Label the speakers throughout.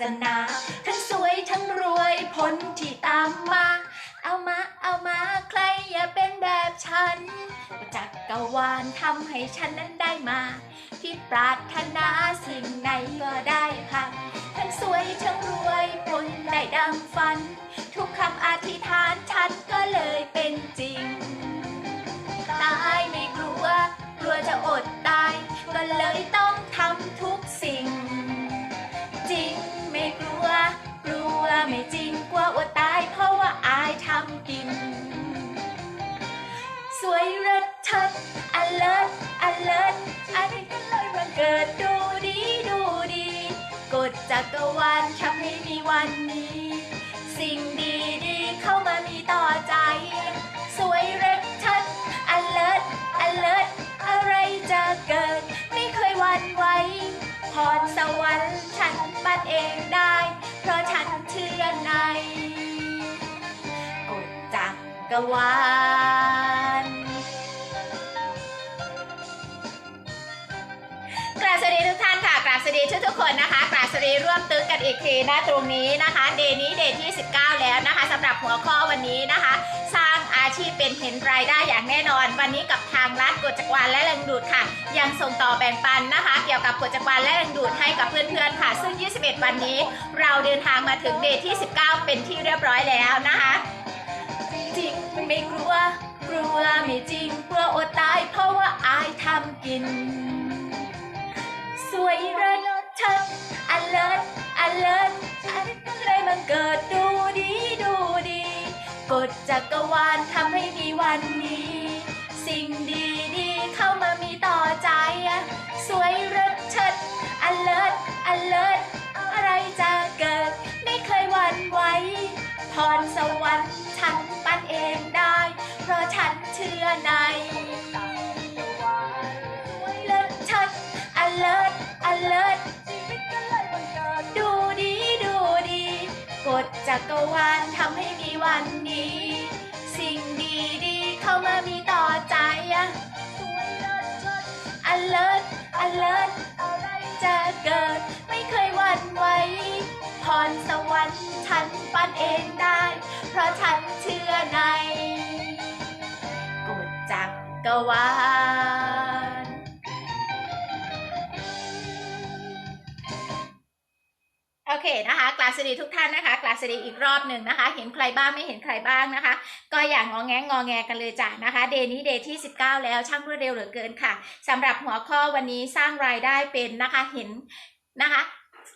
Speaker 1: สนา ทั้งสวยทั้งรวยผลที่ตามมา เอามาเอามาใครอย่าเป็นแบบฉันจักรวาลทำให้ฉันนั้นได้มา ที่ปรารถนาสิ่งไหนก็ได้ค่ะ ทั้งสวยทั้งรวยผลได้ดังฝัน ทุกคำอธิษฐานฉันก็เลยเป็นจริง เกิดดูดีดูดี กฎจักรวาลทำให้มีวันนี้ สิ่งดีดีเข้ามามีต่อใจ สวยเลิศเชิดอเลิศอเลิศอะไรจะเกิด ไม่เคยหวันไหวพรสวรรค์ฉันปัดเองได้ เพราะฉันเชื่อในกฎจักรวาล กราบสวัสดีทุกท่านค่ะกราบสวัสดีทุกทุกคนนะคะกราบสวัสดีร่วมตึกกันอีกทีนะตรงนี้นะคะเดย์นี้เดย์ที่ 19 แล้วนะคะสำหรับหัวข้อวันนี้นะคะ สร้างอาชีพเป็นเห็นรายได้อย่างแน่นอน วันนี้กับทางรัฐกฎจักรวาลและแรงดูดค่ะ ยังส่งต่อแบ่งปันนะคะ เกี่ยวกับกฎจักรวาลและแรงดูดให้กับเพื่อนๆค่ะ ซึ่ง 21 วันนี้ เราเดินทางมาถึงเดย์ที่ 19 เป็นที่เรียบร้อยแล้วนะคะจริงไม่กลัวกลัวไม่จริงกลัวอดตายเพราะว่าอายทำกิน สวยเลิศเชิดอเลิศอเลิศอะไรก็เลยมันเกิดดูดีดูดีกฎจักรวาลทำให้มีวันนี้ สิ่งดีดีเข้ามามีต่อใจอะสวยเลิศเชิดอเลิศอเลิศอะไรจะเกิด ไม่เคยหวั่นไหวพรสวรรค์ฉันได้ ฎจักรวาลทำให้มีวันนี้ สิ่งดีดีๆเข้ามามีต่อใจอะสวยเลิศเชิด alert alert อะไรจะเกิด ไม่เคยหวั่นไหวพรสวรรค์ฉันปั้นเองได้ เพราะฉันเชื่อในกฎจักรวาล โอเคนะคะกลาสดีทุกท่านนะคะกลาสดีอีกรอบหนึ่งนะคะ เห็นใครบ้างไม่เห็นใครบ้างนะคะ ก็อย่างงอแงงอแงกันเลยจ้ะนะคะเดย์นี้เดย์ที่ 19 แล้วช่างรวดเร็วเหลือเกินค่ะสำหรับหัวข้อวันนี้สร้างรายได้เป็นนะคะเห็นนะคะ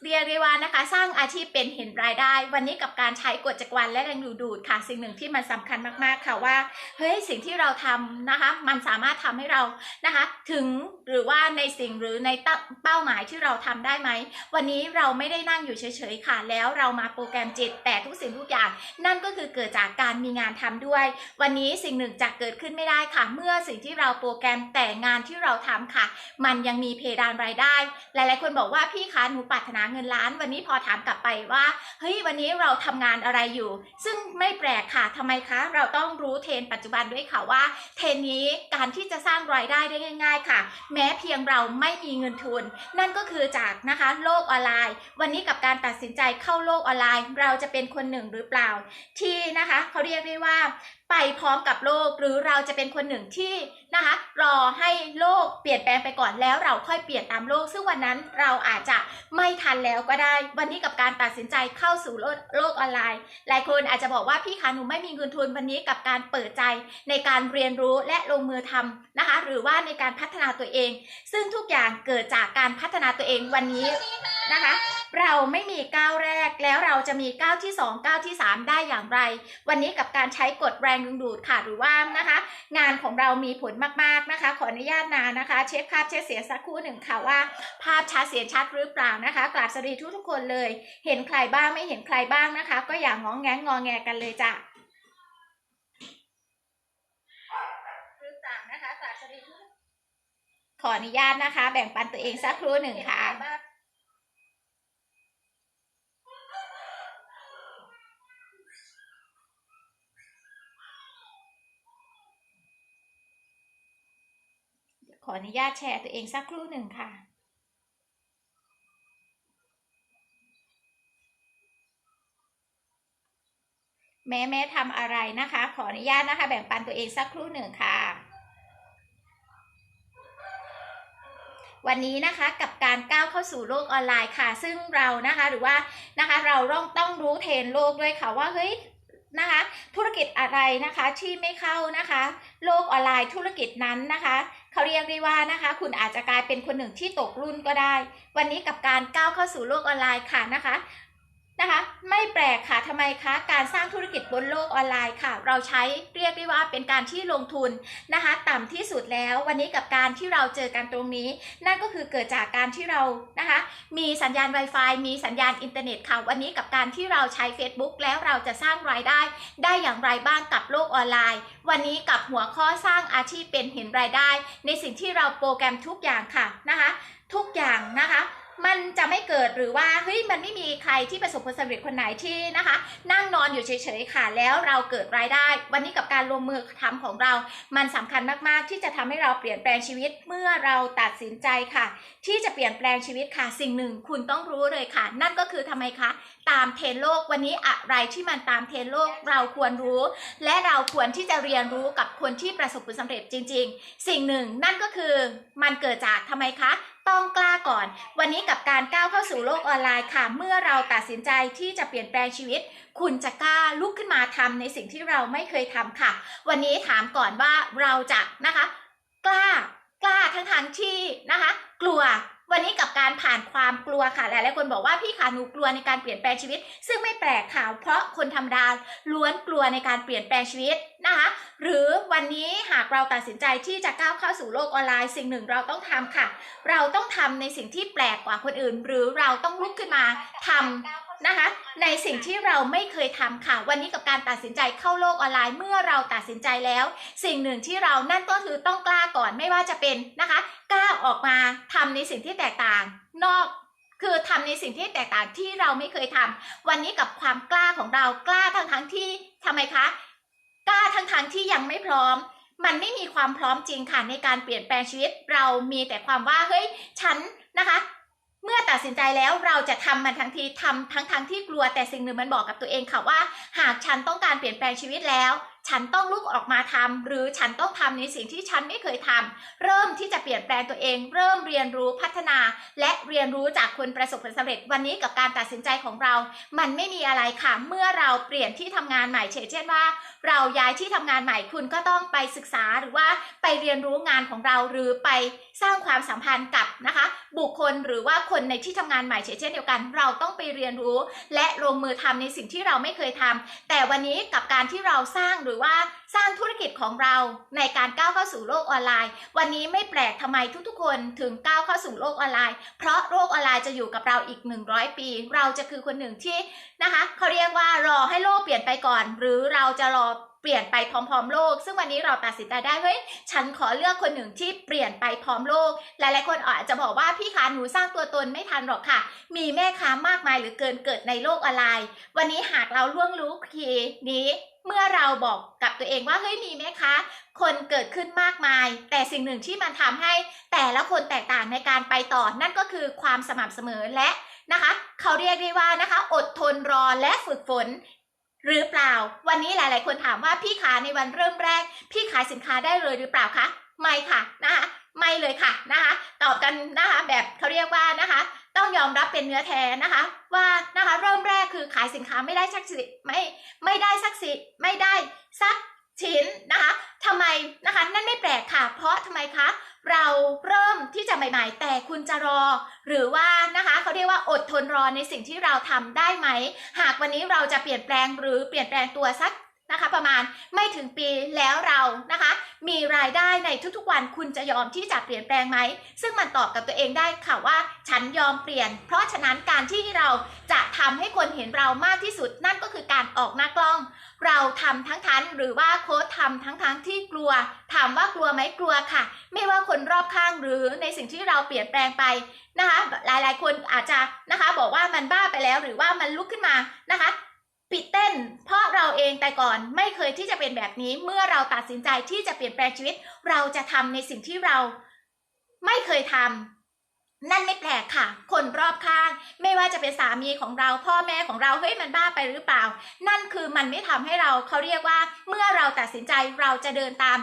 Speaker 1: เรียกได้ว่านะคะ สร้างอาชีพเป็นเห็นรายได้ วันนี้กับการใช้กฎจักรวาลและแรงดูดูดค่ะ สิ่งหนึ่งที่มันสำคัญมากๆค่ะว่าเฮ้ยสิ่งที่เราทำนะคะ มันสามารถทำให้เรานะคะ ถึงหรือว่าในสิ่งหรือในเป้าหมายที่เราทำได้ไหมวันนี้เราไม่ได้นั่งอยู่เฉยๆค่ะ แล้วเรามาโปรแกรมจิตแต่ทุกสิ่งทุกอย่าง นั่นก็คือเกิดจากการมีงานทำด้วย วันนี้สิ่งหนึ่งจะเกิดขึ้นไม่ได้ค่ะ เมื่อสิ่งที่เราโปรแกรมแต่งานที่เราทำค่ะ มันยังมีเพดานรายได้ หลาย ๆ คนบอกว่าพี่คะหนูปรารถนาเงินล้าน วันนี้พอถามกลับไปว่าเฮ้ยวันนี้เราทำงานอะไรอยู่ ซึ่งไม่แปลกค่ะทำไมคะเราต้องรู้เทรนปัจจุบันด้วยค่ะว่า เทรนนี้การที่จะสร้างรายได้ได้ง่าย ๆ ค่ะ แม้เพียงเราไม่มีเงินทุน นั่นก็คือจากนะคะโลกออนไลน์ วันนี้กับการตัดสินใจเข้าโลกออนไลน์ เราจะเป็นคนหนึ่งหรือเปล่า ที่นะคะเขาเรียกได้ว่าไปพร้อมกับโลก หรือเราจะเป็นคนหนึ่งที่นะคะรอให้โลกเปลี่ยนแปลงไปก่อนแล้วเราค่อยเปลี่ยนตามโลก ซึ่งวันนั้นเราอาจจะไม่ทันแล้วก็ได้ วันนี้กับการตัดสินใจเข้าสู่โลกโลกออนไลน์ หลายคนอาจจะบอกว่าพี่คะหนูไม่มีเงินทุนวันนี้กับการเปิดใจในการเรียนรู้และลงมือทำนะคะ หรือว่าในการพัฒนาตัวเอง ซึ่งทุกอย่างเกิดจากการพัฒนาตัวเองวันนี้นะคะ เราไม่มีก้าวแรกแล้วเราจะมีก้าวที่2ก้าวที่ 3 ได้อย่างไร วันนี้กับการใช้กฎแรงดึงดูดค่ะหรือว่านะคะ งานของเรามีผลมากๆนะคะ ขออนุญาตนานะคะ เช็คภาพเช็คเสียงสักครู่หนึ่งค่ะว่า ภาพชัดเสียงชัดหรือเปล่านะคะกราบสวัสดีทุกทุกคนเลย เห็นใครบ้างไม่เห็นใครบ้างนะคะ ก็อย่างงองแงงงอแงกันเลยจ้ะหรือเปล่านะคะกราบสวัสดีทุกขออนุญาตนะคะ แบ่งปันตัวเองสักครู่หนึ่งค่ะ ออนุญาตแชร์ตัวเองสักครู่หนึ่งค่ะแม่แม่ทำอะไรนะคะ ขออนุญาตนะคะ แบ่งปันตัวเองสักครู่หนึ่งค่ะ วันนี้นะคะกับการก้าวเข้าสู่โลกออนไลน์ค่ะ ซึ่งเรานะคะหรือว่านะคะเราต้องต้องรู้เทรนโลกด้วยค่ะว่าเฮ้ย นะคะธุรกิจอะไรนะคะที่ไม่เข้านะคะ โลกออนไลน์ธุรกิจนั้นนะคะเขาเรียกได้ว่านะคะ คุณอาจจะกลายเป็นคนหนึ่งที่ตกรุ่นก็ได้ วันนี้กับการก้าวเข้าสู่โลกออนไลน์ค่ะนะคะ นะคะไม่แปลกค่ะทำไมคะการสร้างธุรกิจบนโลกออนไลน์ค่ะ เราใช้เรียกได้ว่าเป็นการที่ลงทุนนะคะ ต่ำที่สุดแล้ววันนี้กับการที่เราเจอกันตรงนี้ นั่นก็คือเกิดจากการที่เรานะคะ มีสัญญาณ Wi-Fi มีสัญญาณอินเทอร์เน็ตค่ะ วันนี้กับการที่เราใช้ Facebook แล้วเราจะสร้างรายได้ ได้อย่างไรบ้างกับโลกออนไลน์ วันนี้กับหัวข้อสร้างอาชีพเป็นเห็นรายได้ ในสิ่งที่เราโปรแกรมทุกอย่างค่ะนะคะ ทุกอย่างนะคะ มันจะไม่เกิดหรือว่าเฮ้ยมันไม่มีใครที่ประสบผลสำเร็จคนไหนที่นะคะ นั่งนอนอยู่เฉยๆค่ะแล้วเราเกิดรายได้ วันนี้กับการลงมือทำของเรา มันสำคัญมากๆ ที่จะทำให้เราเปลี่ยนแปลงชีวิตเมื่อเราตัดสินใจค่ะ ที่จะเปลี่ยนแปลงชีวิตค่ะ สิ่งหนึ่งคุณต้องรู้เลยค่ะ นั่นก็คือทำไมคะ ตามเทรนด์โลกวันนี้อะไรที่มันตามเทรนด์โลกเราควรรู้ และเราควรที่จะเรียนรู้กับคนที่ประสบผลสำเร็จจริง ๆ สิ่งหนึ่งนั่นก็คือมันเกิดจากทำไมคะ ต้องกล้าก่อน วันนี้กับการก้าวเข้าสู่โลกออนไลน์ค่ะ เมื่อเราตัดสินใจที่จะเปลี่ยนแปลงชีวิต คุณจะกล้าลุกขึ้นมาทำในสิ่งที่เราไม่เคยทำค่ะ วันนี้ถามก่อนว่าเราจะนะคะ กล้ากล้าทั้งทางที่นะคะ กลัว วันนี้กับการผ่านความกลัวค่ะหลายๆคนบอกว่าพี่ขาหนูกลัวในการเปลี่ยนแปลงชีวิต ซึ่งไม่แปลกค่ะเพราะคนธรรมดาล้วนกลัวในการเปลี่ยนแปลงชีวิตนะคะหรือวันนี้หากเราตัดสินใจที่จะก้าวเข้าสู่โลกออนไลน์ สิ่งหนึ่งเราต้องทำค่ะ เราต้องทำในสิ่งที่แปลกกว่าคนอื่น หรือเราต้องลุกขึ้นมาทำ นะคะ ในสิ่งที่เราไม่เคยทำค่ะ วันนี้กับการตัดสินใจเข้าโลกออนไลน์เมื่อเราตัดสินใจแล้ว สิ่งหนึ่งที่เรานั่นก็คือต้องกล้าก่อนไม่ว่าจะเป็นนะคะกล้าออกมาทำในสิ่งที่แตกต่าง นอกคือทำในสิ่งที่แตกต่างที่เราไม่เคยทำวันนี้กับความกล้าของเรากล้าทั้งทั้งที่ทำไมคะกล้าทั้งทั้งที่ยังไม่พร้อมมันไม่มีความพร้อมจริงค่ะในการเปลี่ยนแปลงชีวิต เรามีแต่ความว่าเฮ้ยฉันนะคะ เมื่อตัดสินใจแล้วเราจะทำมันทั้งทีทำทั้งทั้งที่กลัวแต่สิ่งหนึ่งมันบอกกับตัวเองค่ะว่า หากฉันต้องการเปลี่ยนแปลงชีวิตแล้ว ฉันต้องลุกออกมาทำหรือฉันต้องทำในสิ่งที่ฉันไม่เคยทำเริ่มที่จะเปลี่ยนแปลงตัวเอง เริ่มเรียนรู้พัฒนา และเรียนรู้จากคนประสบผลสำเร็จวันนี้กับการตัดสินใจของเรา มันไม่มีอะไรค่ะ เมื่อเราเปลี่ยนที่ทำงานใหม่เช่นว่า เราย้ายที่ทำงานใหม่คุณก็ต้องไปศึกษาหรือว่าไปเรียนรู้งานของเราหรือไปสร้างความสัมพันธ์กับนะคะ บุคคลหรือว่าคนในที่ทำงานใหม่เช่นเดียวกัน เราต้องไปเรียนรู้ และลงมือทำในสิ่งที่เราไม่เคยทำแต่วันนี้กับการที่เราสร้างหรือว่าสร้างธุรกิจของเราในการก้าวเข้าสู่โลกออนไลน์ วันนี้ไม่แปลกทำไมทุกๆ คนถึงก้าวเข้าสู่โลกออนไลน์ เพราะโลกออนไลน์จะอยู่กับเราอีก 100 ปี เราจะคือคนหนึ่งที่นะคะเขาเรียกว่ารอให้โลกเปลี่ยนไปก่อน หรือเราจะรอ เปลี่ยนไปพร้อมๆ โลก ซึ่งวันนี้เราตัดสินใจได้เฮ้ยฉันขอเลือกคนหนึ่งที่เปลี่ยนไปพร้อมโลก หลายๆคนอาจจะบอกว่าพี่คะหนูสร้างตัวตนไม่ทันหรอกค่ะ มีแม่ค้ามากมายหรือเกินเกิดในโลกออนไลน์ วันนี้หากเราล่วงรู้คีย์นี้เมื่อเราบอกกับตัวเองว่าเฮ้ยมีไหมคะ คนเกิดขึ้นมากมาย แต่สิ่งหนึ่งที่มันทำให้แต่ละคนแตกต่างในการไปต่อ นั่นก็คือความสม่ำเสมอและนะคะ เขาเรียกได้ว่านะคะ อดทนรอและฝึกฝน หรือเปล่า วันนี้หลาย ๆ คนถามว่าพี่ขายในวันเริ่มแรก พี่ขายสินค้าได้เลยหรือเปล่าคะไม่ค่ะนะคะไม่เลยค่ะนะคะตอบกันนะคะแบบเขาเรียกว่านะคะ ต้องยอมรับเป็นเนื้อแท้นะคะ ว่านะคะเริ่มแรกคือขายสินค้าไม่ได้สักสิไม่ไม่ได้สักสิไม่ได้สักชิ้นนะคะทำไมนะคะนั่นไม่แปลกค่ะ เพราะทำไมคะ เราเริ่มที่จะใหม่ๆ แต่คุณจะรอ หรือว่านะคะเขาเรียกว่าอดทนรอในสิ่งที่เราทำได้ไหม หากวันนี้เราจะเปลี่ยนแปลงหรือเปลี่ยนแปลงตัวสัก นะคะประมาณไม่ถึงปีแล้วเรานะคะ มีรายได้ในทุกๆวันคุณจะยอมที่จะเปลี่ยนแปลงไหม ซึ่งมันตอบกับตัวเองได้ค่ะว่าฉันยอมเปลี่ยน เพราะฉะนั้นการที่เราจะทำให้คนเห็นเรามากที่สุด นั่นก็คือการออกหน้ากล้อง เราทำทั้งทันหรือว่าโค้ดทำทั้งทั้งที่กลัว ถามว่ากลัวไหมกลัวค่ะ ไม่ว่าคนรอบข้างหรือในสิ่งที่เราเปลี่ยนแปลงไปนะคะ หลายๆ คนอาจจะนะคะ บอกว่ามันบ้าไปแล้วหรือว่ามันลุกขึ้นมานะคะ ปิดเต้น เพราะเราเองแต่ก่อนไม่เคยที่จะเป็นแบบนี้ เมื่อเราตัดสินใจที่จะเปลี่ยนแปลงชีวิต เราจะทำในสิ่งที่เราไม่เคยทำนั่นไม่แปลกค่ะ คนรอบข้าง ไม่ว่าจะเป็นสามีของเรา พ่อแม่ของเราเฮ้ยมันบ้าไปหรือเปล่า นั่นคือมันไม่ทำให้เราเขาเรียกว่า เมื่อเราตัดสินใจเราจะเดินตาม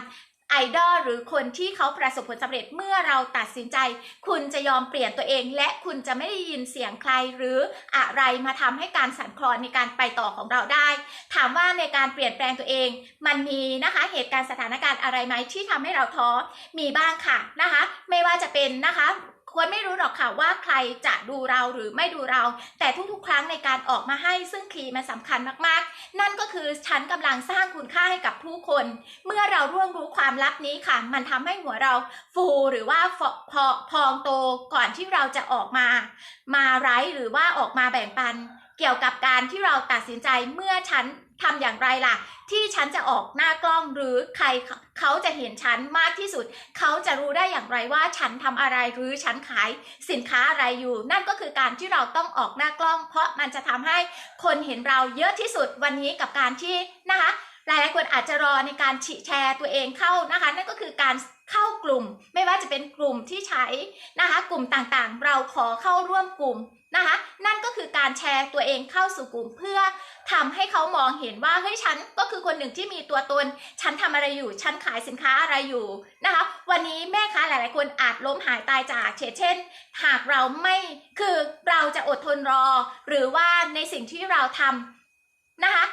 Speaker 1: ไอดอลหรือคนที่เขาประสบผลสำเร็จเมื่อเราตัดสินใจ คุณจะยอมเปลี่ยนตัวเอง และคุณจะไม่ได้ยินเสียงใครหรืออะไรมาทำให้การสั่นคลอนในการไปต่อของเราได้ ถามว่าในการเปลี่ยนแปลงตัวเอง มันมีนะคะเหตุการณ์สถานการณ์อะไรไหมที่ทำให้เราท้อมีบ้างค่ะนะคะ ไม่ว่าจะเป็นนะคะ ควรไม่รู้หรอกค่ะว่าใครจะดูเราหรือไม่ดูเรา แต่ทุกๆ ครั้งในการออกมาให้ซึ่งคีย์มันสำคัญมากๆ นั่นก็คือฉันกำลังสร้างคุณค่าให้กับผู้คน เมื่อเราร่วงรู้ความลับนี้ค่ะ มันทำให้หัวเราฟูหรือว่าฟพอพองโตก่อนที่เราจะออกมา มาไร้หรือว่าออกมาแบ่งปัน เกี่ยวกับการที่เราตัดสินใจเมื่อฉัน ทำอย่างไรล่ะ ที่ฉันจะออกหน้ากล้องหรือใครเขาจะเห็นฉันมากที่สุด เขาจะรู้ได้อย่างไรว่าฉันทำอะไรหรือฉันขายสินค้าอะไรอยู่ นั่นก็คือการที่เราต้องออกหน้ากล้อง เพราะมันจะทำให้คนเห็นเราเยอะที่สุดวันนี้กับการที่นะคะหลายๆคนอาจจะรอในการแชร์ตัวเองเข้านะคะ นั่นก็คือการเข้ากลุ่ม ไม่ว่าจะเป็นกลุ่มที่ใช้นะคะ กลุ่มต่างๆ เราขอเข้าร่วมกลุ่ม นะคะ นั่นก็คือการแชร์ตัวเองเข้าสู่กลุ่มเพื่อทำให้เขามองเห็นว่าเฮ้ยฉันก็คือคนหนึ่งที่มีตัวตน ฉันทำอะไรอยู่ ฉันขายสินค้าอะไรอยู่นะคะ วันนี้แม่ค้าหลาย ๆ คนอาจล้มหายตายจากเช่น หากเราไม่คือเราจะอดทนรอ หรือว่าในสิ่งที่เราทำนะคะ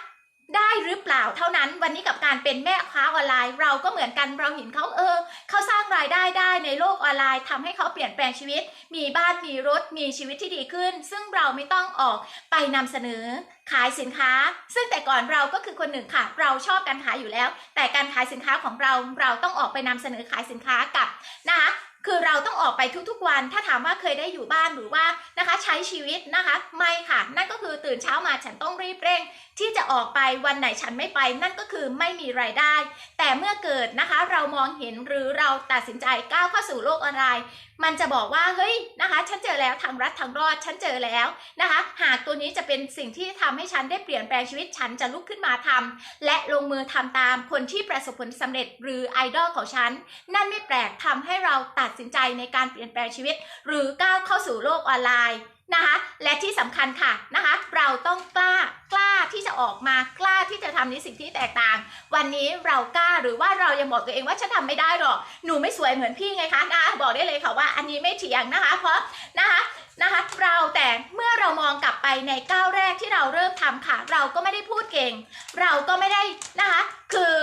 Speaker 1: ได้หรือเปล่าเท่านั้นวันนี้กับการเป็นแม่ค้าออนไลน์ เราก็เหมือนกันเราเห็นเขาเออเขาสร้างรายได้ได้ในโลกออนไลน์ทำให้เขาเปลี่ยนแปลงชีวิต มีบ้านมีรถมีชีวิตที่ดีขึ้น ซึ่งเราไม่ต้องออกไปนำเสนอขายสินค้า ซึ่งแต่ก่อนเราก็คือคนหนึ่งค่ะ เราชอบการขายอยู่แล้ว แต่การขายสินค้าของเราเราต้องออกไปนำเสนอขายสินค้ากับนะคะ คือเราต้องออกไปทุกๆวัน ถ้าถามว่าเคยได้อยู่บ้านหรือว่านะคะใช้ชีวิตนะคะไม่ค่ะ นั่นก็คือตื่นเช้ามาฉันต้องรีบเร่ง ที่จะออกไปวันไหนฉันไม่ไป นั่นก็คือไม่มีไรายได้ เมื่อเกิดนะคะ เรามองเห็นหรือเราตัดสินใจก้าวเข้าสู่โลกออนไลน์ มันจะบอกว่าเฮ้ยนะคะ ฉันเจอแล้วทางรัฐทางรอด ฉันเจอแล้วนะคะ หากตัวนี้จะเป็นสิ่งที่ทำให้ฉันได้เปลี่ยนแปลงชีวิตฉันจะลุกขึ้นมาทำและลงมือทำตามคนที่ประสบผลสำเร็จหรือไอดอลของฉัน นั่นไม่แปลกทำให้เราตัดสินใจในการเปลี่ยนแปลงชีวิต หรือก้าวเข้าสู่โลกออนไลน์ นะคะและที่สำคัญค่ะนะคะเราต้องกล้ากล้าที่จะออกมากล้าที่จะทำในสิ่งที่แตกต่าง วันนี้เรากล้าหรือว่าเรายังบอกตัวเองว่าฉันทำไม่ได้หรอกหนูไม่สวยเหมือนพี่ไงคะนะบอกได้เลยค่ะว่าอันนี้ไม่เถียงนะคะ เพราะนะคะนะคะเราแต่เมื่อเรามองกลับไปในก้าวแรกที่เราเริ่มทำค่ะ เราก็ไม่ได้พูดเก่ง เราก็ไม่ได้นะคะคือ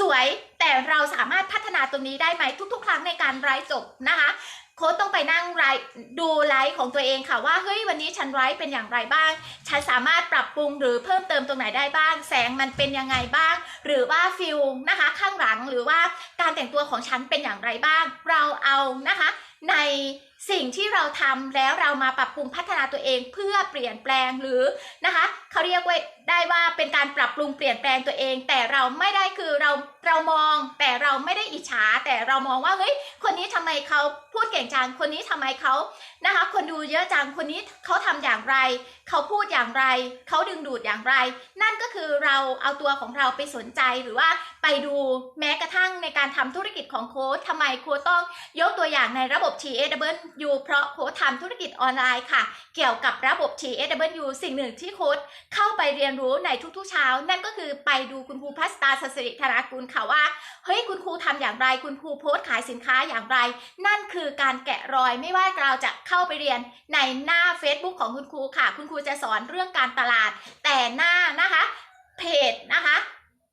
Speaker 1: สวยแต่เราสามารถพัฒนาตรงนี้ได้ไหมทุก ๆ ครั้งในการไลฟ์จบนะคะ ค้ชต้องไปนั่งไลดูไลฟ์ของตัวเองค่ะว่าเฮ้ยวันนี้ฉันไลฟ์เป็นอย่างไรบ้าง ฉันสามารถปรับปรุงหรือเพิ่มเติมตรงไหนได้บ้าง แสงมันเป็นยังไงบ้าง หรือว่าฟิลนะคะข้างหลังหรือว่าการแต่งตัวของฉันเป็นอย่างไรบ้าง เราเอานะคะในสิ่งที่เราทำแล้วเรามาปรับปรุงพัฒนาตัวเองเพื่อเปลี่ยนแปลงหรือนะคะ เขาเรียกว่าได้ว่าเป็นการปรับปรุงเปลี่ยนแปลงตัวเอง แต่เราไม่ได้คือเราเรามอง แต่เราไม่ได้อิจฉา แต่เรามองว่าเฮ้ยคนนี้ทำไมเขาพูดเก่งจังคนนี้ทำไมเขานะคะ คนดูเยอะจังคนนี้เขาทำอย่างไร เขาพูดอย่างไรเขาดึงดูดอย่างไร นั่นก็คือเราเอาตัวของเราไปสนใจหรือว่าไปดูแม้กระทั่งในการทำธุรกิจของโค้ชทำไมโค้ชต้องยกตัวอย่างในระบบ TAW เพราะโค้ชทำธุรกิจออนไลน์ค่ะ เกี่ยวกับระบบ TAW สิ่งหนึ่งที่โค้ชเข้าไปเรียนรู้ในทุกๆเช้า นั่นก็คือไปดูคุณครูพัสตาสสิริธารากุลค่ะว่าเฮ้ยคุณครูทำอย่างไร คุณครูโพสต์ขายสินค้าอย่างไร นั่นคือการแกะรอยไม่ว่าเราจะเข้าไปเรียนในหน้า Facebook ของคุณครูค่ะ คุณครูจะสอนเรื่องการตลาด แต่หน้านะคะเพจนะคะ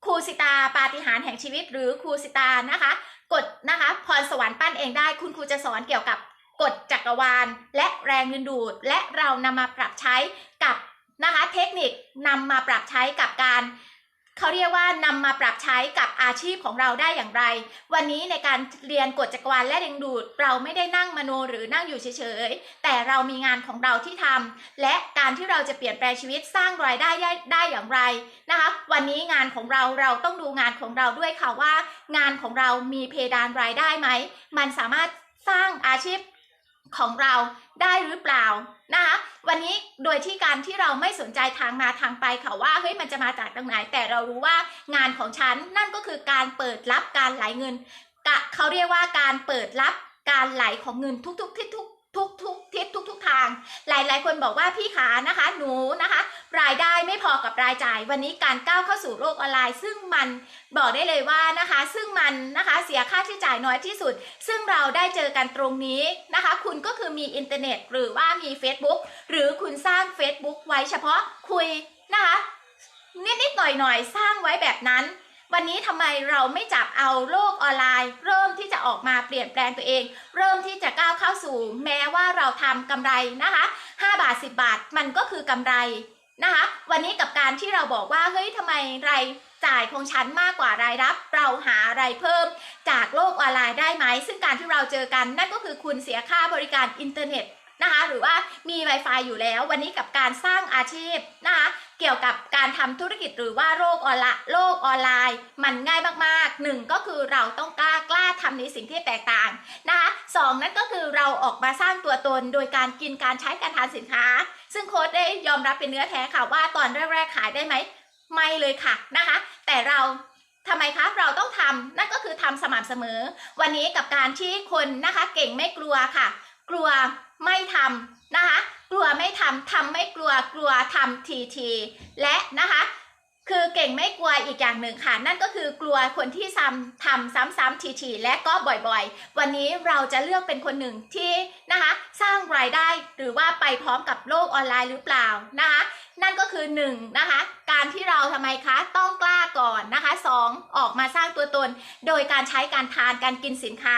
Speaker 1: ครูสิตาปาฏิหาริย์แห่งชีวิต หรือครูสิตานะคะ กดนะคะพรสวรรค์ปั้นเองได้ คุณครูจะสอนเกี่ยวกับกฎจักรวาล และแรงดึงดูด และเรานำมาปรับใช้กับ นะคะเทคนิคนำมาปรับใช้กับการเขาเรียกว่านำมาปรับใช้กับอาชีพของเราได้อย่างไร วันนี้ในการเรียนกฎจักรวาลและดึงดูด เราไม่ได้นั่งมโนหรือนั่งอยู่เฉยๆ แต่เรามีงานของเราที่ทำและการที่เราจะเปลี่ยนแปลงชีวิตสร้างรายได้ได้ได้อย่างไรนะคะ วันนี้งานของเราเราต้องดูงานของเราด้วยค่ะว่า งานของเรามีเพดานรายได้ไหม มันสามารถสร้างอาชีพ ของเราได้หรือเปล่านะคะวันนี้โดยที่การที่เราไม่สนใจทางมาทางไปค่ะว่าเฮ้ยมันจะมาจากตรงไหน แต่เรารู้ว่างานของฉันนั่นก็คือการเปิดรับการไหลเงินกะเขาเรียกว่าการเปิดรับการไหลของเงินทุกๆที่ทุก ทุกทุกทิศทุกทุกทาง หลายหลายคนบอกว่าพี่ขานะคะหนูนะคะ รายได้ไม่พอกับรายจ่าย วันนี้การก้าวเข้าสู่โลกออนไลน์ ซึ่งมันบอกได้เลยว่านะคะ ซึ่งมันนะคะเสียค่าใช้จ่ายน้อยที่สุด ซึ่งเราได้เจอกันตรงนี้นะคะ คุณก็คือมีอินเทอร์เน็ต หรือว่ามี Facebook หรือคุณสร้าง Facebook ไว้เฉพาะคุยนะคะนิดๆหน่อยๆสร้างไว้แบบนั้นวันนี้ทำไมเราไม่จับเอาโลกออนไลน์ เริ่มที่จะออกมาเปลี่ยนแปลงตัวเอง เริ่มที่จะก้าว สูง แม้ว่าเราทำกำไรนะคะ5บาท 10 บาทมันก็คือกำไรนะคะ วันนี้กับการที่เราบอกว่าเฮ้ยทำไมรายจ่ายของฉันมากกว่ารายรับ เราหาอะไรเพิ่มจากโลกออนไลน์ได้ไหม ซึ่งการที่เราเจอกันนั่นก็คือคุณเสียค่าบริการอินเทอร์เน็ต นะคะ หรือว่ามี Wi-Fi อยู่แล้ววันนี้กับการสร้างอาชีพนะคะเกี่ยวกับการทำธุรกิจหรือว่าโลกออนไลน์โลกออนไลน์ มันง่ายมากๆหนึ่งก็คือเราต้องกล้ากล้าทำในสิ่งที่แตกต่างนะคะสองนั่นก็คือเราออกมาสร้างตัวตนโดยการกินการใช้การทานสินค้า ซึ่งโค้ดได้ยอมรับเป็นเนื้อแท้ค่ะว่าตอนแรกๆขายได้ไหมไม่เลยค่ะนะคะ แต่เราทำไมคะเราต้องทำนั่นก็คือทำสม่ำเสมอ วันนี้กับการที่คนนะคะเก่งไม่กลัวค่ะ กลัว ไม่ทำนะคะ กลัวไม่ทำทำไม่กลัวกลัวทำทีทีและนะคะคือเก่งไม่กลัวอีกอย่างหนึ่งค่ะ นั่นก็คือกลัวคนที่ซ้ำทำซ้ำๆทีๆและก็บ่อยๆ วันนี้เราจะเลือกเป็นคนหนึ่งที่นะคะ สร้างรายได้หรือว่าไปพร้อมกับโลกออนไลน์หรือเปล่านะคะ นั่นก็คือ1นงนะคะ การที่เราทำไมคะต้องกล้าก่อนนะคะ 2. ออกมาสร้างตัวตน โดยการใช้การทานการกินสินค้า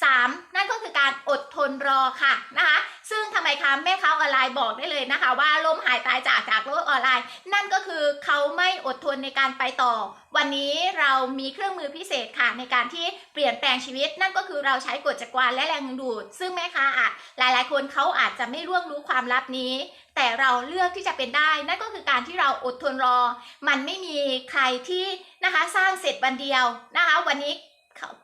Speaker 1: 3. นั่นก็คือการอดทนรอค่ะนะคะซึ่งทำไมคะแม่ค้าออนไลน์บอกได้เลยนะคะ ว่าล้มหายตายจากจากโลกออนไลน์ นั่นก็คือเขาไม่อดทนในการไปต่อ วันนี้เรามีเครื่องมือพิเศษค่ะในการที่เปลี่ยนแปลงชีวิต นั่นก็คือเราใช้กฎจักรวาลและแรงดึงดูด ซึ่งแม่ค้าอาจหลาย ๆ คนเขาอาจจะไม่ร่วงรู้ความลับนี้แต่เราเลือกที่จะเป็นได้ นั่นก็คือการที่เราอดทนรอ มันไม่มีใครที่นะคะสร้างเสร็จวันเดียวนะคะ วันนี้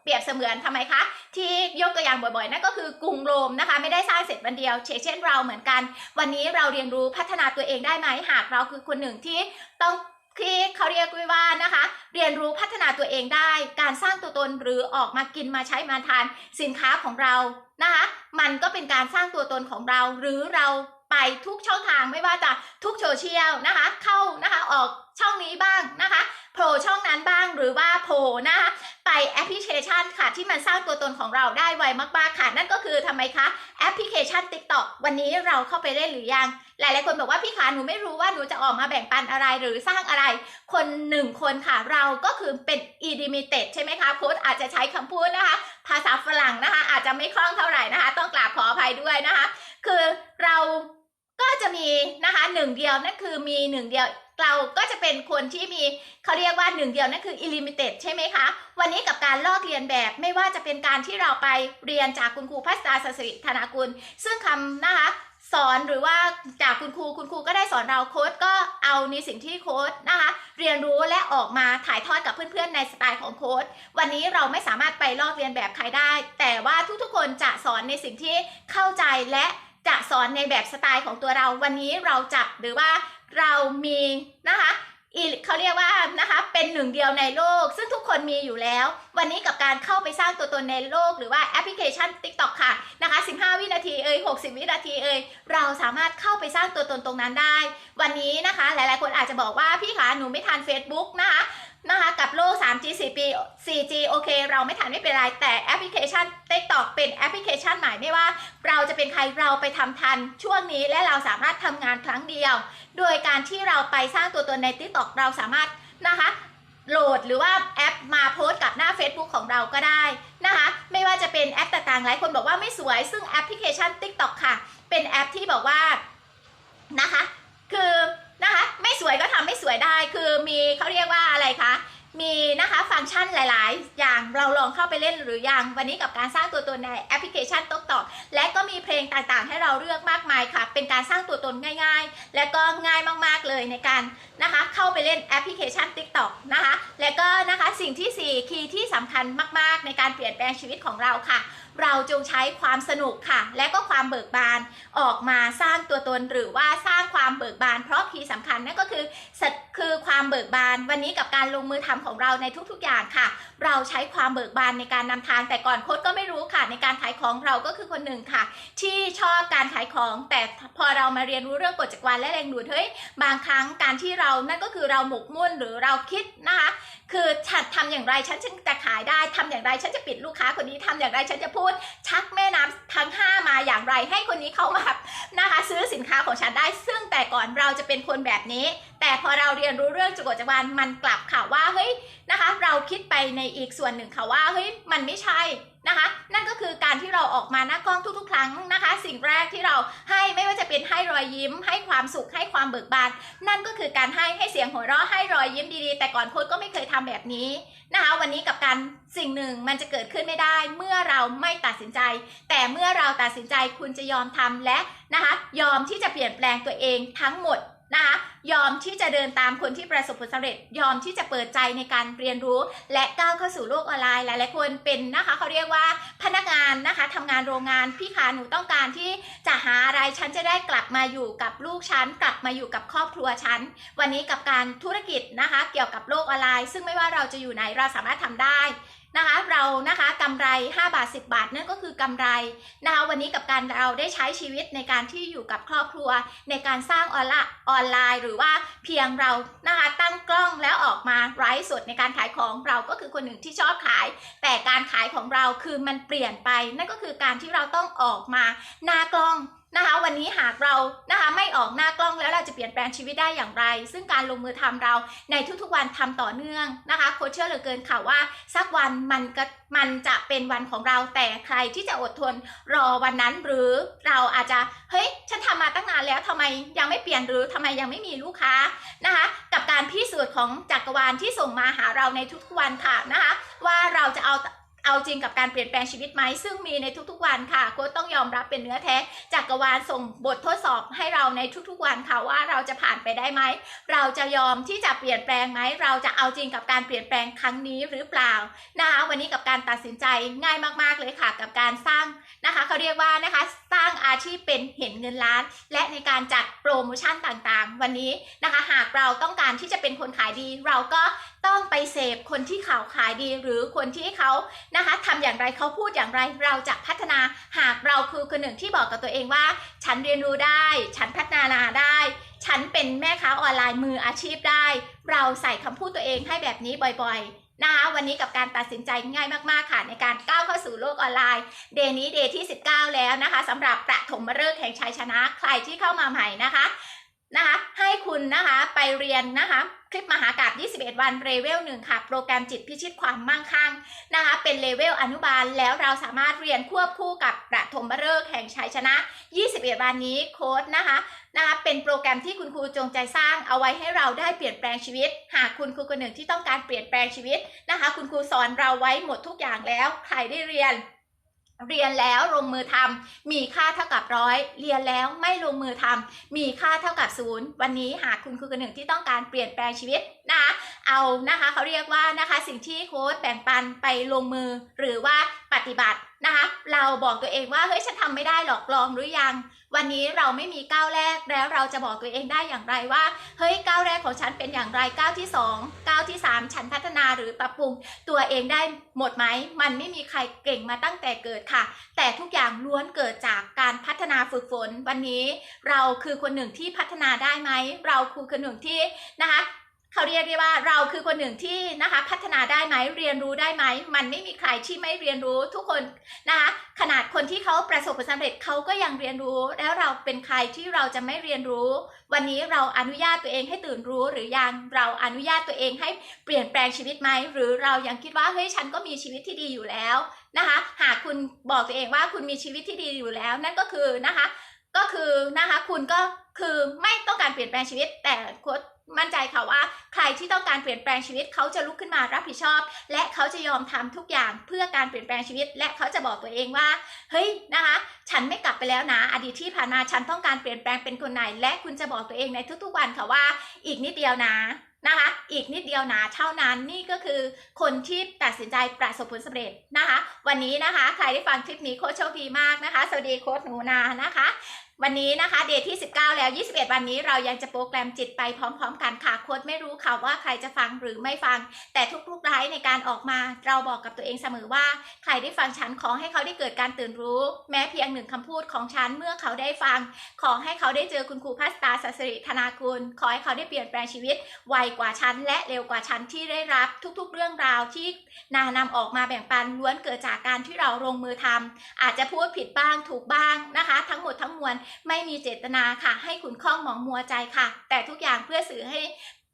Speaker 1: เปรียบเสมือนทำไมคะ ที่ยกตัวอย่างบ่อยๆ นั่นก็คือกรุงโรมนะคะ ไม่ได้สร้างเสร็จวันเดียวเช่นเราเหมือนกัน วันนี้เราเรียนรู้พัฒนาตัวเองได้ไหมหากเราคือคนหนึ่งที่ต้องที่เขาเรียกว่านะคะ เรียนรู้พัฒนาตัวเองได้ การสร้างตัวตนหรือออกมากินมาใช้มาทานสินค้าของเรานะคะ มันก็เป็นการสร้างตัวตนของเราหรือเราไปทุกช่องทางไม่ว่าจะทุกโซเชียลนะคะ เข้านะคะออก ช่องนี้บ้างนะคะโผล่ช่องนั้นบ้างหรือว่าโผล่นะคะไปแอปพลิเคชันค่ะ ที่มันสร้างตัวตนของเราได้ไวมากๆค่ะ นั่นก็คือทำไมคะแอปพลิเคชัน TikTok วันนี้เราเข้าไปเล่นหรือยัง หลายๆคนบอกว่าพี่ขาหนูไม่รู้ว่าหนูจะออกมาแบ่งปันอะไรหรือสร้างอะไร คนหนึ่งคนค่ะ เราก็คือเป็น e d i m i t e d ใช่ไหมคะโค้ดอาจจะใช้คำพูดนะคะ ภาษาฝรั่งนะคะ อาจจะไม่คล่องเท่าไหร่นะคะ ต้องกราบขออภัยด้วยนะคะ คือเราก็จะมีนะคะหนึ่งเดียวนั่นคือมีหนึ่งเดียว เราก็จะเป็นคนที่มีเขาเรียกว่าหนึ่งเดียวนั่นคือ illimited ใช่ไหมคะ วันนี้กับการลอกเรียนแบบไม่ว่าจะเป็นการที่เราไปเรียนจากคุณครูพัฒนาสสิริธนากุล ซึ่งคำนะคะสอนหรือว่าจากคุณครูคุณครูก็ได้สอนเราโค้ดก็เอาในสิ่งที่โค้ดนะคะ เรียนรู้และออกมาถ่ายทอดกับเพื่อนๆ ในสไตล์ของโค้ดวันนี้เราไม่สามารถไปลอกเรียนแบบใครได้ แต่ว่าทุกๆคนจะสอนในสิ่งที่เข้าใจและ จะสอนในแบบสไตล์ของตัวเรา วันนี้เราจับหรือว่าเรามีนะคะเขาเรียกว่านะคะเป็นหนึ่งเดียวในโลก ซึ่งทุกคนมีอยู่แล้ว วันนี้กับการเข้าไปสร้างตัวตนในโลก หรือว่าแอปพลิเคชัน TikTok ค่ะนะคะ15 วินาทีเอ่ย60 วินาทีเอ่ยเราสามารถเข้าไปสร้างตัวตนตรงนั้นได้ วันนี้นะคะ หลายๆ คนอาจจะบอกว่าพี่ขาหนูไม่ทัน Facebook นะคะ นะคะกับโลก 3G 4G 4G โอเค เราไม่ทันไม่เป็นไร แต่แอปพลิเคชัน TikTok เป็นแอปพลิเคชันใหม่ไม่ว่า เราจะเป็นใครเราไปทำทันช่วงนี้และเราสามารถทำงานครั้งเดียว โดยการที่เราไปสร้างตัวตนใน TikTok เราสามารถนะคะโหลดหรือว่าแอปมาโพสกับหน้า Facebook ของเราก็ได้นะคะ ไม่ว่าจะเป็นแอปต่างๆหลายคนบอกว่าไม่สวย ซึ่งแอปพลิเคชัน TikTok ค่ะ เป็นแอปที่บอกว่านะคะ คือ นะคะ ไม่สวยก็ทำไม่สวยได้ คือมีเขาเรียกว่าอะไรคะ มีนะคะฟังก์ชันหลาย ๆ อย่างเราลองเข้าไปเล่นหรือยัง วันนี้กับการสร้างตัวตนในแอปพลิเคชันต๊กตอกและก็มีเพลงต่าง ๆ ให้เราเลือกมากมายค่ะ เป็นการสร้างตัวตนง่าย ๆ และก็ง่ายมาก ๆ เลยในการนะคะ เข้าไปเล่นแอปพลิเคชัน TikTok นะคะ และก็นะคะสิ่งที่ 4 คีย์ที่สำคัญมาก ๆ ในการเปลี่ยนแปลงชีวิตของเราค่ะ เราจงใช้ความสนุกค่ะ และก็ความเบิกบานออกมาสร้างตัวตนหรือว่าสร้างความเบิกบาน เพราะคีย์สำคัญนั่นก็คือสคือความเบิกบาน วันนี้กับการลงมือทำของเราในทุกๆอย่างค่ะ เราใช้ความเบิกบานในการนำทางแต่ก่อนโค้ดก็ไม่รู้ค่ะ ในการขายของเราก็คือคนหนึ่งค่ะ ที่ชอบการขายของ แต่พอเรามาเรียนรู้เรื่องกฎจักรวาลและแรงดูดเฮ้ยบางครั้งการที่เรานั่นก็คือเราหมกมุ่นหรือเราคิดนะคะ คือฉันทำอย่างไรฉันจึงจะขายได้ทำอย่างไรฉันจะปิดลูกค้าคนนี้ทำอย่างไรฉันจะพูดชักแม่น้ำทั้งห้ามาอย่างไรให้คนนี้เขามานะคะซื้อสินค้าของฉันได้ ซึ่งแต่ก่อนเราจะเป็นคนแบบนี้แต่พอเราเรียนรู้เรื่องจุกจักรวาลมันกลับค่ะว่าเฮ้ยนะคะ เราคิดไปในอีกส่วนหนึ่งค่ะว่าเฮ้ยมันไม่ใช่นะคะ นั่นก็คือการที่เราออกมาหน้ากล้องทุกๆ ครั้งนะคะ สิ่งแรกที่เราให้ไม่ว่าจะเป็นให้รอยยิ้ม ให้ความสุขให้ความเบิกบานนั่นก็คือการให้ให้เสียงหัวเราะให้รอยยิ้มดีๆ แต่ก่อนโค้ดก็ไม่เคยทำแบบนี้นะคะ วันนี้กับการสิ่งหนึ่งมันจะเกิดขึ้นไม่ได้ เมื่อเราไม่ตัดสินใจ แต่เมื่อเราตัดสินใจคุณจะยอมทำและนะคะ ยอมที่จะเปลี่ยนแปลงตัวเองทั้งหมด นะคะยอมที่จะเดินตามคนที่ประสบผลสำเร็จ ยอมที่จะเปิดใจในการเรียนรู้ และก้าวเข้าสู่โลกออนไลน์หลายๆคนเป็นนะคะเขาเรียกว่าพนักงานนะคะทำงานโรงงานพี่ขาหนูต้องการที่จะหาอะไรฉันจะได้กลับมาอยู่กับลูกฉันกลับมาอยู่กับครอบครัวฉันวันนี้กับการธุรกิจนะคะ เกี่ยวกับโลกออนไลน์ ซึ่งไม่ว่าเราจะอยู่ไหนเราสามารถทำได้ นะคะเรานะคะกำไร 5 บาท 10 บาทนั่นก็คือกำไรนะคะวันนี้กับการเราได้ใช้ชีวิตในการที่อยู่กับครอบครัว ในการสร้างออนไลน์ออนไลน์ หรือว่าเพียงเรานะคะตั้งกล้องแล้วออกมาไลฟ์สดในการขายของเราก็คือคนหนึ่งที่ชอบขาย แต่การขายของเราคือมันเปลี่ยนไป นั่นก็คือการที่เราต้องออกมาหน้ากล้อง นะคะวันนี้หากเรานะคะไม่ออกหน้ากล้องแล้วเราจะเปลี่ยนแปลงชีวิตได้อย่างไร ซึ่งการลงมือทำเราในทุกๆวันทำต่อเนื่องนะคะโคเชื่อเหลือเกินค่ะว่า สักวันมันก็มันจะเป็นวันของเราแต่ใครที่จะอดทนรอวันนั้นหรือเราอาจจะเฮ้ยฉันทำมาตั้งนานแล้วทำไมยังไม่เปลี่ยนหรือทำไมยังไม่มีลูกค้านะคะกับการพิสูจน์ของจักรวาลที่ส่งมาหาเราในทุกๆวันค่ะนะคะว่าเราจะเอา เอาจริงกับการเปลี่ยนแปลงชีวิตไหมซึ่งมีในทุกๆวันค่ะโค้ชต้องยอมรับเป็นเนื้อแท้จักรวาลส่งบททดสอบให้เราในทุกๆวันค่ะว่าเราจะผ่านไปได้ไหมเราจะยอมที่จะเปลี่ยนแปลงไหมเราจะเอาจริงกับการเปลี่ยนแปลงครั้งนี้หรือเปล่านะคะวันนี้กับการตัดสินใจง่ายมากๆเลยค่ะกับการสร้างนะคะเขาเรียกว่านะคะสร้างอาชีพเป็นเห็นเงินล้าน และในการจัดโปรโมชั่นต่างๆ วันนี้นะคะหากเราต้องการที่จะเป็นคนขายดี เราก็ต้องไปเสพคนที่เขาขายดีหรือคนที่เขานะคะทำอย่างไรเขาพูดอย่างไรเราจะพัฒนาหากเราคือคนหนึ่งที่บอกกับตัวเองว่า ฉันเรียนรู้ได้ ฉันพัฒนาได้ ฉันเป็นแม่ค้าออนไลน์มืออาชีพได้ เราใส่คำพูดตัวเองให้แบบนี้บ่อยๆนะคะวันนี้กับการตัดสินใจง่ายมากๆค่ะในการก้าวเข้าสู่โลกออนไลน์เดย์นี้เดย์ที่ 19 แล้วนะคะสำหรับประถมฤกษ์แห่งชัยชนะใครที่เข้ามาใหม่นะคะนะคะให้คุณนะคะไปเรียนนะคะ คลิปมหากาบ21 วันเลเวล1ค่ะ โปรแกรมจิตพิชิตความมั่งคั่งนะคะ เป็นเลเวลอนุบาลแล้วเราสามารถเรียนควบคู่กับประถมฤกษ์แห่งชัยชนะ 21 วันนี้โค้ดนะคะนะคะ เป็นโปรแกรมที่คุณครูจงใจสร้างเอาไว้ให้เราได้เปลี่ยนแปลงชีวิต หากคุณครูคนหนึ่งที่ต้องการเปลี่ยนแปลงชีวิตนะคะ คุณครูสอนเราไว้หมดทุกอย่างแล้ว ใครได้เรียน เรียนแล้วลงมือทำมีค่าเท่ากับร้อยเรียนแล้วไม่ลงมือทำมีค่าเท่ากับศูนย์วันนี้หากคุณครูคนหนึ่งที่ต้องการเปลี่ยนแปลงชีวิตนะคะเอานะคะเขาเรียกว่านะคะสิ่งที่โค้ดแบ่งปันไปลงมือหรือว่าปฏิบัติ นะคะเราบอกตัวเองว่าเฮ้ยฉันทำไม่ได้หรอกลองหรือยัง วันนี้เราไม่มีก้าวแรกแล้วเราจะบอกตัวเองได้อย่างไรว่าเฮ้ยก้าวแรกของฉันเป็นอย่างไรก้าวที่2ก้าวที่3ฉันพัฒนาหรือปรับปรุงตัวเองได้หมดไหมมันไม่มีใครเก่งมาตั้งแต่เกิดค่ะ แต่ทุกอย่างล้วนเกิดจากการพัฒนาฝึกฝน วันนี้เราคือคนหนึ่งที่พัฒนาได้ไหมเราคือคนหนึ่งที่นะคะ เขาเรียกได้ว่าเราคือคนหนึ่งที่นะคะพัฒนาได้ไหมเรียนรู้ได้ไหมมันไม่มีใครที่ไม่เรียนรู้ทุกคนนะคะขนาดคนที่เขาประสบผลสำเร็จเขาก็ยังเรียนรู้ แล้วเราเป็นใครที่เราจะไม่เรียนรู้ วันนี้เราอนุญาตตัวเองให้ตื่นรู้ หรือยังเราอนุญาตตัวเองให้เปลี่ยนแปลงชีวิตไหมหรือเรายังคิดว่าเฮ้ยฉันก็มีชีวิตที่ดีอยู่แล้วนะคะ หากคุณบอกตัวเองว่าคุณมีชีวิตที่ดีอยู่แล้ว นั่นก็คือนะคะ ก็คือนะคะคุณก็คือไม่ต้องการเปลี่ยนแปลงชีวิตแต่ มั่นใจค่ะว่าใครที่ต้องการเปลี่ยนแปลงชีวิตเขาจะลุกขึ้นมารับผิดชอบ และเขาจะยอมทำทุกอย่างเพื่อการเปลี่ยนแปลงชีวิต และเขาจะบอกตัวเองว่า เฮ้ยนะคะ ฉันไม่กลับไปแล้วนะ อดีตที่ผ่านมาฉันต้องการเปลี่ยนแปลงเป็นคนไหน และคุณจะบอกตัวเองในทุกๆวันค่ะว่า อีกนิดเดียวนะนะคะ อีกนิดเดียวนะเท่านั้นนี่ก็คือคนที่ตัดสินใจประสบผลสำเร็จนะคะ วันนี้นะคะ ใครได้ฟังคลิปนี้โค้ชโชคดีมากนะคะ สวัสดีโค้ชหนูนานะคะ วันนี้นะคะเดทที่ 19 แล้ว 21 วันนี้เรายังจะโปรแกรมจิตไปพร้อมๆ กันค่ะโค้ชไม่รู้ค่ะว่าใครจะฟังหรือไม่ฟัง แต่ทุกๆไลฟ์ในการออกมา เราบอกกับตัวเองเสมอว่า ใครได้ฟังฉันขอให้เขาได้เกิดการตื่นรู้ แม้เพียงหนึ่งคำพูดของฉันเมื่อเขาได้ฟัง ขอให้เขาได้เจอคุณครูพัสตาสัสริธนาคุณ ขอให้เขาได้เปลี่ยนแปลงชีวิตไวกว่าฉันและเร็วกว่าฉันที่ได้รับทุกๆ เรื่องราวที่นานำออกมาแบ่งปันล้วนเกิดจากการที่เราลงมือทำอาจจะพูดผิดบ้างถูกบ้างนะคะ ทั้งหมดทั้งมวลไม่มีเจตนาค่ะ ให้ขุนข้องหมองมัวใจค่ะ แต่ทุกอย่างเพื่อสื่อให้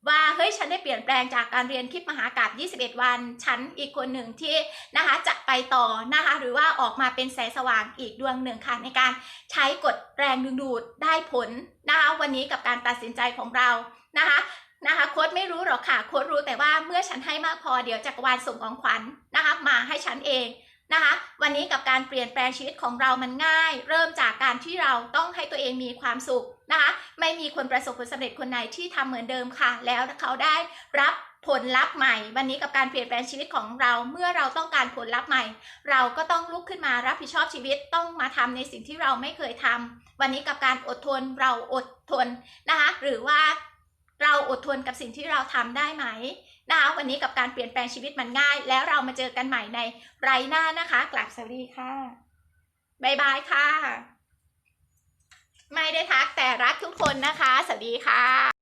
Speaker 1: ว่าเฮ้ยฉันได้เปลี่ยนแปลงจากการเรียนคลิปมหากาบ21 วัน ฉันอีกคนหนึ่งที่นะคะจะไปต่อนะคะหรือว่าออกมาเป็นแสงสว่างอีกดวงหนึ่งค่ะในการใช้กฎแรงดึงดูดได้ผลนะคะวันนี้กับการตัดสินใจของเรานะคะนะคะโค้ดไม่รู้หรอกค่ะโค้ดรู้แต่ว่าเมื่อฉันให้มากพอเดี๋ยวจักรวาลส่งของขวัญนะคะมาให้ฉันเอง นะคะวันนี้กับการเปลี่ยนแปลงชีวิตของเรามันง่าย เริ่มจากการที่เราต้องให้ตัวเองมีความสุขนะคะไม่มีคนประสบผลสำเร็จคนไหนที่ทำเหมือนเดิมค่ะ แล้วเขาได้รับผลลัพธ์ใหม่ วันนี้กับการเปลี่ยนแปลงชีวิตของเราเมื่อเราต้องการผลลัพธ์ใหม่ เราก็ต้องลุกขึ้นมารับผิดชอบชีวิตต้องมาทำในสิ่งที่เราไม่เคยทำวันนี้กับการอดทนเราอดทนนะคะหรือว่าเราอดทนกับสิ่งที่เราทำได้ไหม นะคะวันนี้กับการเปลี่ยนแปลงชีวิตมันง่าย แล้วเรามาเจอกันใหม่ในไรหน้านะคะกลับสวัสดีค่ะบายบายค่ะ ไม่ได้ทักแต่รักทุกคนนะคะ สวัสดีค่ะ